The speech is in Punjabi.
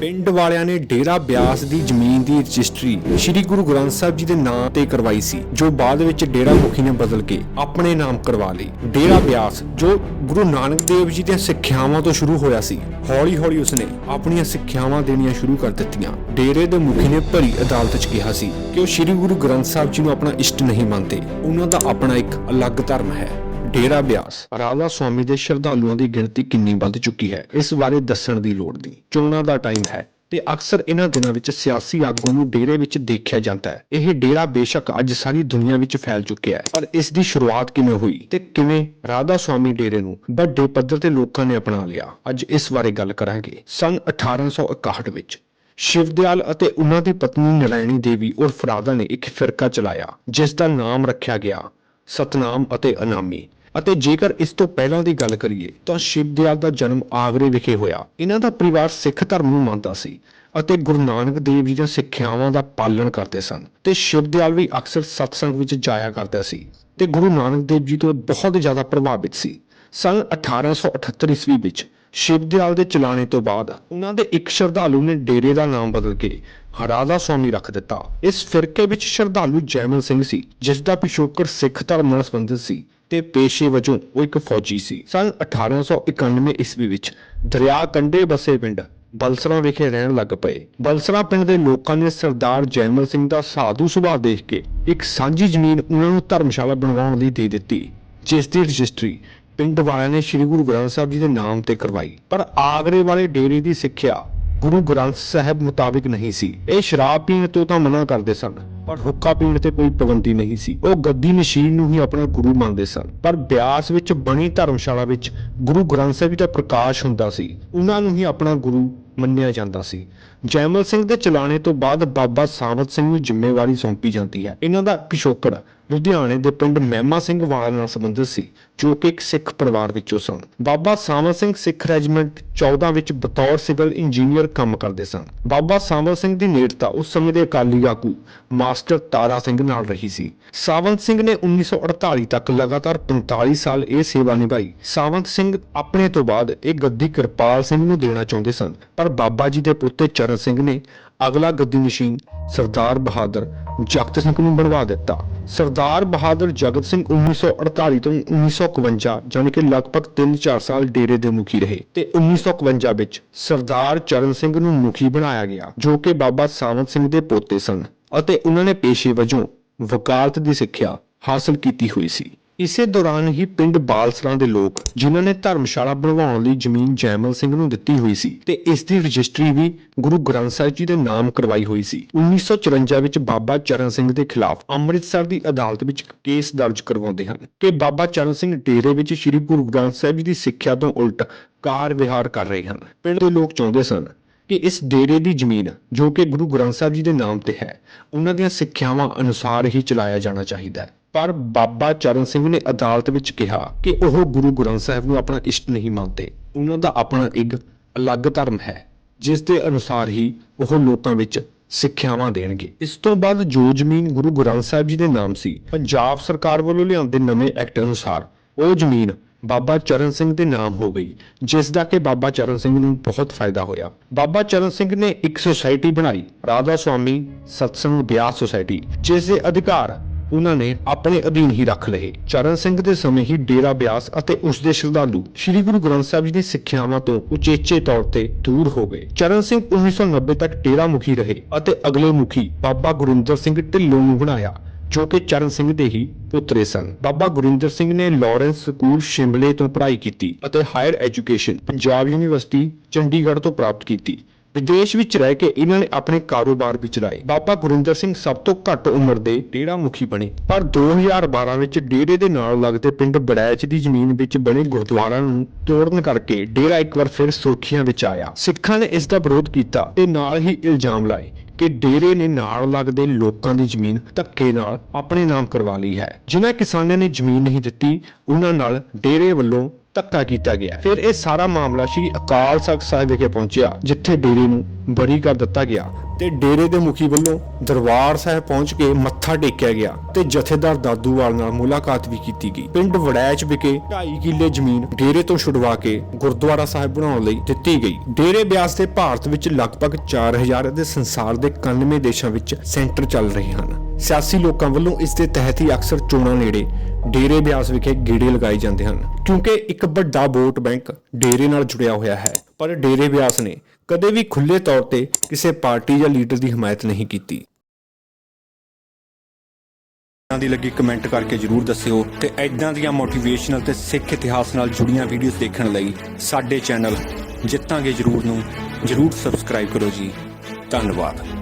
ਪਿੰਡ ਵਾਲਿਆਂ ਨੇ ਡੇਰਾ ਬਿਆਸ ਦੀ ਜ਼ਮੀਨ ਦੀ ਰਜਿਸਟਰੀ ਸ੍ਰੀ ਗੁਰੂ ਗ੍ਰੰਥ ਸਾਹਿਬ ਜੀ ਦੇ ਨਾਮ ਤੇ ਕਰਵਾਈ ਸੀ, ਜੋ ਬਾਅਦ ਵਿੱਚ ਡੇਰਾ ਮੁਖੀ ਨੇ ਬਦਲ ਕੇ ਆਪਣੇ ਨਾਮ ਕਰਵਾ ਲਈ ਡੇਰਾ ਬਿਆਸ, ਜੋ ਗੁਰੂ ਨਾਨਕ ਦੇਵ ਜੀ ਦੀਆਂ ਸਿੱਖਿਆਵਾਂ ਤੋਂ ਸ਼ੁਰੂ ਹੋਇਆ ਸੀ, ਹੌਲੀ-ਹੌਲੀ ਉਸਨੇ ਆਪਣੀਆਂ ਸਿੱਖਿਆਵਾਂ ਦੇਣੀਆਂ ਸ਼ੁਰੂ ਕਰ ਦਿੱਤੀਆਂ। ਡੇਰੇ ਦੇ ਮੁਖੀ ਨੇ ਭਰੀ ਅਦਾਲਤ 'ਚ ਕਿਹਾ ਸੀ ਕਿ ਉਹ ਸ੍ਰੀ ਗੁਰੂ ਗ੍ਰੰਥ ਸਾਹਿਬ ਜੀ ਨੂੰ ਆਪਣਾ ਇਸ਼ਟ ਨਹੀਂ ਮੰਨਦੇ। ਉਹਨਾਂ ਦਾ ਆਪਣਾ ਇੱਕ ਅਲੱਗ ਧਰਮ ਹੈ। ਡੇਰਾ ਬਿਆਸ। ਰਾਧਾ ਸਵਾਮੀ ਦੇ ਸ਼ਰਧਾਲੂਆਂ ਦੀ ਗਿਣਤੀ ਕਿੰਨੀ ਵੱਧ ਚੁੱਕੀ ਹੈ, ਇਸ ਬਾਰੇ ਦੱਸਣ ਦੀ ਲੋੜ ਨਹੀਂ। ਚੋਣਾਂ ਦਾ ਟਾਈਮ ਹੈ ਤੇ ਅਕਸਰ ਇਹਨਾਂ ਦਿਨਾਂ ਵਿੱਚ ਸਿਆਸੀ ਆਗੂ ਨੂੰ ਡੇਰੇ ਵਿੱਚ ਦੇਖਿਆ ਜਾਂਦਾ ਹੈ। ਇਹ ਡੇਰਾ ਬੇਸ਼ੱਕ ਅੱਜ ਸਾਰੀ ਦੁਨੀਆ ਵਿੱਚ ਫੈਲ ਚੁੱਕਿਆ ਹੈ। ਪਰ ਇਸ ਦੀ ਸ਼ੁਰੂਆਤ ਕਿਵੇਂ ਹੋਈ ਤੇ ਕਿਵੇਂ ਰਾਧਾ ਸਵਾਮੀ ਡੇਰੇ ਨੂੰ ਵੱਡੇ ਪੱਧਰ ਤੇ ਲੋਕਾਂ ਨੇ ਅਪਣਾ ਲਿਆ, ਅੱਜ ਇਸ ਬਾਰੇ ਗੱਲ ਕਰਾਂਗੇ। ਸਨ 1861 ਵਿੱਚ ਸ਼ਿਵਦਿਆਲ ਅਤੇ ਉਹਨਾਂ ਦੀ ਪਤਨੀ ਨਰਾਇਣੀ ਦੇਵੀ ਉਰਫ ਰਾਧਾ ਨੇ ਇੱਕ ਫਿਰਕਾ ਚਲਾਇਆ, ਜਿਸ ਦਾ ਨਾਮ ਰੱਖਿਆ ਗਿਆ ਸਤਨਾਮ ਅਤੇ ਅਨਾਮੀ। ਅਤੇ ਜੇਕਰ ਇਸ ਤੋਂ ਪਹਿਲਾਂ ਦੀ ਗੱਲ ਕਰੀਏ, ਤਾਂ ਸ਼ਿਵਦਿਆਲ ਦਾ ਜਨਮ ਆਗਰੇ ਵਿਖੇ ਹੋਇਆ। ਇਹਨਾਂ ਦਾ ਪਰਿਵਾਰ ਸਿੱਖ ਧਰਮ ਨੂੰ ਮੰਨਦਾ ਸੀ ਅਤੇ ਗੁਰੂ ਨਾਨਕ ਦੇਵ ਜੀ ਦੀਆਂ ਸਿੱਖਿਆਵਾਂ ਦਾ ਪਾਲਣ ਕਰਦੇ ਸਨ। ਤੇ ਸ਼ਿਵਦਿਆਲ ਵੀ ਅਕਸਰ ਸਤਸੰਗ ਵਿੱਚ ਜਾਇਆ ਕਰਦਾ ਸੀ। ਤੇ ਗੁਰੂ ਨਾਨਕ ਦੇਵ ਜੀ ਤੋਂ ਬਹੁਤ ਜ਼ਿਆਦਾ ਪ੍ਰਭਾਵਿਤ ਸੀ। ਸਨ 1878 ਈਸਵੀ ਵਿੱਚ ਸ਼ਿਵਦਿਆਲ ਦੇ ਚਲਾਣੇ ਤੋਂ ਬਾਅਦ ਉਹਨਾਂ ਦੇ ਇੱਕ ਸ਼ਰਧਾਲੂ ਨੇ ਡੇਰੇ ਦਾ ਨਾਮ ਬਦਲ ਕੇ ਰਾਧਾ ਸਵਾਮੀ ਰੱਖ ਦਿੱਤਾ। ਇਸ ਫਿਰਕੇ ਵਿੱਚ ਸ਼ਰਧਾਲੂ ਜੈਮਲ ਸਿੰਘ ਸੀ, ਜਿਸ ਦਾ ਪਿਛੋਕੜ ਸਿੱਖ ਧਰਮ ਨਾਲ ਸੰਬੰਧਿਤ ਸੀ ਤੇ ਪੇਸ਼ੇ ਵਜੋਂ ਉਹ ਇੱਕ ਫੌਜੀ ਸੀ। ਸਨ 1891 ਈਸਵੀ ਵਿੱਚ ਦਰਿਆ ਕੰਢੇ ਬਸੇ ਪਿੰਡ ਬਲਸਰਾ ਵਿਖੇ ਰਹਿਣ ਲੱਗ ਪਏ। ਬਲਸਰਾ ਪਿੰਡ ਦੇ ਲੋਕਾਂ ਨੇ ਸਰਦਾਰ ਜੈਮਲ ਸਿੰਘ ਦਾ ਸਾਧੂ ਸੁਭਾਅ ਦੇਖ ਕੇ ਇੱਕ ਸਾਂਝੀ ਜ਼ਮੀਨ ਉਹਨਾਂ ਨੂੰ ਧਰਮਸ਼ਾਲਾ ਬਣਵਾਉਣ ਲਈ ਦੇ ਦਿੱਤੀ, ਜਿਸ ਦੀ ਰਜਿਸਟਰੀ ਪਿੰਡ ਵਾਲਿਆਂ ਨੇ ਸ੍ਰੀ ਗੁਰੂ ਗ੍ਰੰਥ ਸਾਹਿਬ ਜੀ ਦੇ ਨਾਮ ਤੇ ਕਰਵਾਈ। ਪਰ ਆਗਰੇ ਵਾਲੇ ਡੇਰੇ ਦੀ ਸਿੱਖਿਆ ਗੁਰੂ ਗ੍ਰੰਥ ਸਾਹਿਬ ਮੁਤਾਬਿਕ ਨਹੀਂ ਸੀ। ਇਹ ਸ਼ਰਾਬ ਪੀਣ ਤੋਂ ਤਾਂ ਮਨਾ ਕਰਦੇ ਸਨ। ਪਰ ਹੁੱਕਾ ਪੀਣ ਤੇ ਕੋਈ ਪਾਬੰਦੀ ਨਹੀਂ ਸੀ। ਉਹ ਗੱਦੀ ਨਸ਼ੀਨ ਨੂੰ ਹੀ ਆਪਣਾ ਗੁਰੂ ਮੰਨਦੇ ਸਨ। ਪਰ ਬਿਆਸ ਵਿੱਚ ਬਣੀ ਧਰਮਸ਼ਾਲਾ ਵਿੱਚ ਗੁਰੂ ਗ੍ਰੰਥ ਸਾਹਿਬ ਜੀ ਦਾ ਪ੍ਰਕਾਸ਼ ਹੁੰਦਾ ਸੀ। ਉਹਨਾਂ ਨੂੰ ਹੀ ਆਪਣਾ ਗੁਰੂ ਮੰਨਿਆ ਜਾਂਦਾ ਸੀ। ਜੈਮਲ ਸਿੰਘ ਦੇ ਚਲਾਣੇ ਤੋਂ ਬਾਅਦ ਬਾਬਾ ਸਾਵਤ ਸਿੰਘ ਨੂੰ ਜ਼ਿੰਮੇਵਾਰੀ ਸੌਂਪੀ ਜਾਂਦੀ ਹੈ। ਇਹਨਾਂ ਦਾ ਪਿਛੋਕੜ ਲੁਧਿਆਣੇ ਦੇ ਪਿੰਡ ਮਹਿਮਾ ਸਿੰਘ ਵਾਲ ਨਾਲ ਸੰਬੰਧਿਤ ਸੀ, ਜੋ ਕਿ ਇੱਕ ਸਿੱਖ ਪਰਿਵਾਰ ਵਿੱਚੋਂ ਸਨ। ਬਾਬਾ ਸਾਵਤ ਸਿੰਘ ਸਿੱਖ ਰੈਜੀਮੈਂਟ 14 ਵਿੱਚ ਬਤੌਰ ਸਿਵਲ ਇੰਜੀਨੀਅਰ ਕੰਮ ਕਰਦੇ ਸਨ। ਬਾਬਾ ਸਾਵਤ ਸਿੰਘ ਦੀ ਨੇੜਤਾ ਉਸ ਸਮੇਂ ਦੇ ਅਕਾਲੀ ਆਗੂ ਮਾਸਟਰ ਤਾਰਾ ਸਿੰਘ ਨਾਲ ਰਹੀ ਸੀ। ਸਾਵੰਤ ਸਿੰਘ ਨੇ 1948 ਤੱਕ ਲਗਾਤਾਰ 45 ਸਾਲ ਇਹ ਸੇਵਾ ਨਿਭਾਈ। ਸਾਵੰਤ ਸਿੰਘ ਆਪਣੇ ਤੋਂ ਬਾਅਦ ਇਹ ਗੱਦੀ ਕਿਰਪਾਲ ਸਿੰਘ ਨੂੰ ਦੇਣਾ ਚਾਹੁੰਦੇ ਸਨ। ਪਰ ਬਾਬਾ ਜੀ ਦੇ ਪੁੱਤੇ ਚਰਨ ਸਿੰਘ ਨੇ ਅਗਲਾ ਗੱਦੀ ਨਸ਼ੀਨ ਸਰਦਾਰ ਬਹਾਦਰ ਜਗਤ ਸਿੰਘ ਨੂੰ ਬਣਵਾ ਦਿੱਤਾ। ਸਰਦਾਰ ਬਹਾਦਰ ਜਗਤ ਸਿੰਘ 1948 ਤੋਂ 1951 ਜਾਣੀ ਕਿ ਲਗਭਗ 3-4 ਸਾਲ ਡੇਰੇ ਦੇ ਮੁਖੀ ਰਹੇ ਤੇ 1951 ਵਿੱਚ ਸਰਦਾਰ ਚਰਨ ਸਿੰਘ ਨੂੰ ਮੁਖੀ ਬਣਾਇਆ ਗਿਆ, ਜੋ ਕਿ ਬਾਬਾ ਸਾਵੰਤ ਸਿੰਘ ਦੇ ਪੋਤੇ ਸਨ। ਅਤੇ ਉਨ੍ਹਾਂ ਨੇ ਪੇਸ਼ੇ ਵਜੋਂ ਵਕਾਲਤ ਦੀ ਸਿੱਖਿਆ ਹਾਸਲ ਕੀਤੀ ਹੋਈ ਸੀ। ਇਸੇ ਦੌਰਾਨ ਹੀ ਪਿੰਡ ਬਾਲਸਰਾਂ ਦੇ ਲੋਕ, ਜਿਨ੍ਹਾਂ ਨੇ ਧਰਮਸ਼ਾਲਾ ਬਣਵਾਉਣ ਲਈ ਜ਼ਮੀਨ ਜੈਮਲ ਸਿੰਘ ਨੂੰ ਦਿੱਤੀ ਹੋਈ ਸੀ ਤੇ ਇਸ ਦੀ ਰਜਿਸਟਰੀ ਵੀ ਗੁਰੂ ਗ੍ਰੰਥ ਸਾਹਿਬ ਜੀ ਦੇ ਨਾਮ ਕਰਵਾਈ ਹੋਈ ਸੀ। 1954 ਵਿੱਚ ਬਾਬਾ ਚਰਨ ਸਿੰਘ ਦੇ ਖਿਲਾਫ ਅੰਮ੍ਰਿਤਸਰ ਦੀ ਅਦਾਲਤ ਵਿੱਚ ਕੇਸ ਦਰਜ ਕਰਵਾਉਂਦੇ ਹਨ ਕਿ ਬਾਬਾ ਚਰਨ ਸਿੰਘ ਡੇਰੇ ਵਿੱਚ ਸ੍ਰੀ ਗੁਰੂ ਗ੍ਰੰਥ ਸਾਹਿਬ ਜੀ ਦੀ ਸਿੱਖਿਆ ਤੋਂ ਉਲਟ ਕਾਰ ਵਿਹਾਰ ਕਰ ਰਹੇ ਹਨ। ਪਿੰਡ ਦੇ ਲੋਕ ਚਾਹੁੰਦੇ ਸਨ ਕਿ ਇਸ ਡੇਰੇ ਦੀ ਜ਼ਮੀਨ, ਜੋ ਕਿ ਗੁਰੂ ਗ੍ਰੰਥ ਸਾਹਿਬ ਜੀ ਦੇ ਨਾਮ ਤੇ ਹੈ, ਉਹਨਾਂ ਦੀਆਂ ਸਿੱਖਿਆਵਾਂ ਅਨੁਸਾਰ ਹੀ ਚਲਾਇਆ ਜਾਣਾ ਚਾਹੀਦਾ ਹੈ। ਪਰ ਬਾਬਾ ਚਰਨ ਸਿੰਘ ਨੇ ਅਦਾਲਤ ਵਿੱਚ ਕਿਹਾ ਕਿ ਉਹ ਗੁਰੂ ਗ੍ਰੰਥ ਸਾਹਿਬ ਨੂੰ ਆਪਣਾ ਇਸ਼ਟ ਨਹੀਂ ਮੰਨਦੇ। ਉਹਨਾਂ ਦਾ ਆਪਣਾ ਇੱਕ ਅਲੱਗ ਧਰਮ ਹੈ, ਜਿਸ ਦੇ ਅਨੁਸਾਰ ਹੀ ਉਹ ਲੋਕਾਂ ਵਿੱਚ ਸਿੱਖਿਆਵਾਂ ਦੇਣਗੇ। ਇਸ ਤੋਂ ਬਾਅਦ ਜੋ ਜ਼ਮੀਨ ਗੁਰੂ ਗ੍ਰੰਥ ਸਾਹਿਬ ਜੀ ਦੇ ਨਾਮ ਸੀ, ਪੰਜਾਬ ਸਰਕਾਰ ਵੱਲੋਂ ਲਿਆਂਦੇ ਨਵੇਂ ਐਕਟ ਅਨੁਸਾਰ, ਉਹ ਜ਼ਮੀਨ ਬਾਬਾ ਚਰਨ ਸਿੰਘ ਦੇ ਨਾਮ ਹੋ ਗਈ, ਜਿਸ ਦਾ ਕਿ ਬਾਬਾ ਚਰਨ ਸਿੰਘ ਨੂੰ ਬਹੁਤ ਫਾਇਦਾ ਹੋਇਆ। ਬਾਬਾ ਚਰਨ ਸਿੰਘ ਨੇ ਇੱਕ ਸੁਸਾਇਟੀ ਬਣਾਈ, ਰਾਧਾ ਸੁਆਮੀ ਸਤਸੰਗ ਬਿਆਸ ਸੁਸਾਇਟੀ ਜਿਸ ਦੇ ਅਧਿਕਾਰ ਉਹਨਾਂ ਨੇ ਆਪਣੇ ਅਧੀਨ ਹੀ ਰੱਖ ਲਏ। ਚਰਨ ਸਿੰਘ ਦੇ ਸਮੇਂ ਹੀ ਡੇਰਾ ਬਿਆਸ ਅਤੇ ਉਸ ਦੇ ਸ਼ਰਧਾਲੂ ਸ੍ਰੀ ਗੁਰੂ ਗ੍ਰੰਥ ਸਾਹਿਬ ਜੀ ਦੀ ਸਿੱਖਿਆਵਾਂ ਤੋਂ ਉਚੇਚੇ ਤੌਰ ਤੇ ਦੂਰ ਹੋ ਗਏ। ਚਰਨ ਸਿੰਘ 1990 ਤੱਕ ਡੇਰਾ ਮੁਖੀ ਰਹੇ ਅਤੇ ਅਗਲੇ ਮੁਖੀ ਬਾਬਾ ਗੁਰਿੰਦਰ ਸਿੰਘ ਢਿੱਲੋਂ ਨੂੰ ਬਣਾਇਆ। ਜੋ ਕਿ ਚਰਨ ਸਿੰਘ ਦੇ ਹੀ ਪੁੱਤਰੇ ਸਨ। ਬਾਬਾ ਗੁਰਿੰਦਰ ਸਿੰਘ ਨੇ ਲਾਰੈਂਸ ਸਕੂਲ ਸ਼ਿਮਲੇ ਤੋਂ ਪੜ੍ਹਾਈ ਕੀਤੀ ਅਤੇ higher education Punjab university, Chandigarh ਤੋਂ ਪ੍ਰਾਪਤ ਕੀਤੀ। ਵਿਦੇਸ਼ ਵਿੱਚ ਰਹਿ ਕੇ ਇਹਨਾਂ ਨੇ ਆਪਣੇ ਕਾਰੋਬਾਰ ਵੀ ਚਲਾਏ। ਬਾਬਾ ਗੁਰਿੰਦਰ ਸਿੰਘ ਸਭ ਤੋਂ ਘੱਟ ਉਮਰ ਦੇ ਡੇਰਾ ਮੁਖੀ ਬਣੇ। ਪਰ 2012 ਵਿੱਚ ਡੇਰੇ ਦੇ ਨਾਲ ਲੱਗਦੇ ਪਿੰਡ ਬੜੈਚ ਦੀ ਜ਼ਮੀਨ ਵਿੱਚ ਬਣੇ ਗੁਰਦੁਆਰਾ ਨੂੰ ਤੋੜਨ ਕਰਕੇ ਡੇਰਾ ਇੱਕ ਵਾਰ ਫਿਰ ਸੁਰਖੀਆਂ ਵਿੱਚ ਆਇਆ। ਸਿੱਖਾਂ ਨੇ ਇਸ ਦਾ ਵਿਰੋਧ ਕੀਤਾ ਤੇ ਨਾਲ ਹੀ ਇਲਜ਼ਾਮ ਲਾਏ। ਕਿ ਡੇਰੇ ਨੇ ਨਾਲ ਲੱਗਦੇ ਲੋਕਾਂ ਦੀ ਜ਼ਮੀਨ ਧੱਕੇ ਨਾਲ ਆਪਣੇ ਨਾਮ ਕਰਵਾ ਲਈ ਹੈ। ਜਿਨ੍ਹਾਂ ਕਿਸਾਨਾਂ ਨੇ ਜ਼ਮੀਨ ਨਹੀਂ ਦਿੱਤੀ, ਉਹਨਾਂ ਨਾਲ ਡੇਰੇ ਵੱਲੋਂ ਧੱਕਾ ਕੀਤਾ ਗਿਆ। ਫਿਰ ਇਹ ਸਾਰਾ ਮਾਮਲਾ ਸ਼੍ਰੀ ਅਕਾਲ ਤਖਤ ਸਾਹਿਬ ਵਿਖੇ ਪਹੁੰਚਿਆ, ਜਿੱਥੇ ਡੇਰੇ ਨੂੰ ਬਰੀ ਕਰ ਦਿੱਤਾ ਗਿਆ। ਤੇ ਡੇਰੇ ਦੇ ਮੁਖੀ ਵੱਲੋਂ ਦਰਬਾਰ ਸਾਹਿਬ ਪਹੁੰਚ ਕੇ ਮੱਥਾ ਟੇਕਿਆ ਗਿਆ ਤੇ ਜਥੇਦਾਰ ਦਾਦੂਵਾਲ ਨਾਲ ਮੁਲਾਕਾਤ ਵੀ ਕੀਤੀ ਗਈ। ਪਿੰਡ ਵੜੈਚ ਵਿਖੇ 2.5 ਕਿੱਲੇ ਜ਼ਮੀਨ ਡੇਰੇ ਤੋਂ ਛੁਡਵਾ ਕੇ ਗੁਰਦੁਆਰਾ ਸਾਹਿਬ ਬਣਾਉਣ ਲਈ ਦਿੱਤੀ ਗਈ। ਡੇਰੇ ਬਿਆਸ ਤੇ ਭਾਰਤ ਵਿੱਚ ਲਗਭਗ 4000 ਦੇ ਸੰਸਾਰ ਦੇ 91 ਦੇਸ਼ਾਂ ਵਿੱਚ ਸੈਂਟਰ ਚੱਲ ਰਹੇ ਹਨ। ਸਿਆਸੀ ਲੋਕਾਂ ਵੱਲੋਂ ਇਸ ਦੇ ਤਹਿਤ ਹੀ ਅਕਸਰ ਚੋਣਾਂ ਨੇੜੇ ਡੇਰੇ ਬਿਆਸ ਵਿਖੇ ਗੇੜੇ ਲਗਾਏ ਜਾਂਦੇ ਹਨ। ਕਿਉਂਕਿ ਇੱਕ ਵੱਡਾ ਵੋਟ ਬੈਂਕ ਡੇਰੇ ਨਾਲ ਜੁੜਿਆ ਹੋਇਆ ਹੈ, ਪਰ ਡੇਰੇ ਬਿਆਸ ਨੇ ਕਦੇ ਵੀ ਖੁੱਲ੍ਹੇ ਤੌਰ ਤੇ ਕਿਸੇ ਪਾਰਟੀ ਜਾਂ ਲੀਡਰ ਦੀ ਹਮਾਇਤ ਨਹੀਂ ਕੀਤੀ। ਇਹਨਾਂ ਦੀ ਲੱਗੀ ਕਮੈਂਟ ਕਰਕੇ ਜਰੂਰ ਦੱਸਿਓ ਤੇ ਐਦਾਂ ਦੀਆਂ ਮੋਟੀਵੇਸ਼ਨਲ ਤੇ ਸਿੱਖ ਇਤਿਹਾਸ ਨਾਲ ਜੁੜੀਆਂ ਵੀਡੀਓਜ਼ ਦੇਖਣ ਲਈ ਸਾਡੇ ਚੈਨਲ ਜਿੱਤਾਂਗੇ ਜਰੂਰ ਨੂੰ, ਜਰੂਰ ਸਬਸਕ੍ਰਾਈਬ ਕਰੋ ਜੀ। ਧੰਨਵਾਦ।